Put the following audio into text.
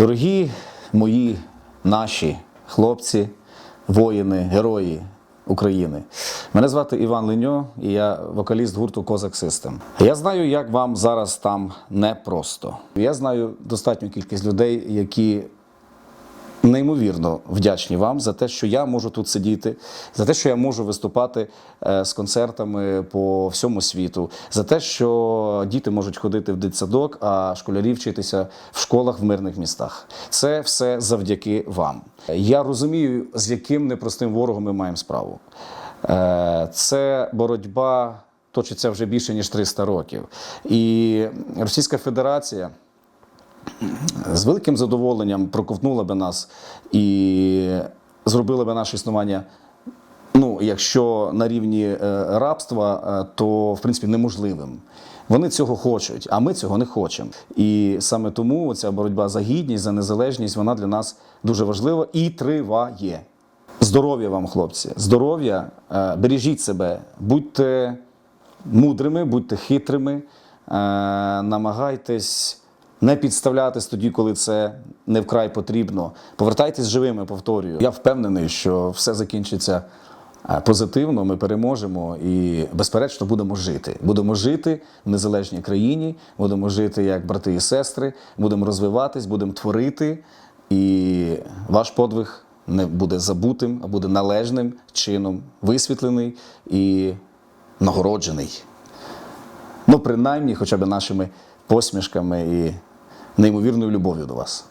Дорогі мої наші хлопці, воїни, герої України. Мене звати Іван Леньо, і я вокаліст гурту Козак Систем. Я знаю, як вам зараз там непросто. Я знаю достатню кількість людей, які неймовірно вдячні вам за те, що я можу тут сидіти, за те, що я можу виступати е, з концертами по всьому світу, за те, що діти можуть ходити в дитсадок, а школярі вчитися в школах в мирних містах. Це все завдяки вам. Я розумію, з яким непростим ворогом ми маємо справу. Е, Це боротьба точиться вже більше ніж 300 років. І Російська Федерація з великим задоволенням проковтнула би нас і зробила би наше існування. Ну, якщо на рівні е, рабства, е, то в принципі неможливим. Вони цього хочуть, а ми цього не хочемо. І саме тому ця боротьба за гідність, за незалежність, вона для нас дуже важлива і триває. Здоров'я вам, хлопці, здоров'я, е, бережіть себе, будьте мудрими, будьте хитрими, намагайтесь не підставлятись тоді, коли це не вкрай потрібно. Повертайтесь живими, повторюю. Я впевнений, що все закінчиться е, позитивно, ми переможемо і, безперечно, будемо жити. Будемо жити в незалежній країні, будемо жити як брати і сестри, будемо розвиватись, будемо творити, і ваш подвиг не буде забутим, а буде належним чином висвітлений і нагороджений. Ну, принаймні, хоча б нашими посмішками і неймовірною любов'ю до вас.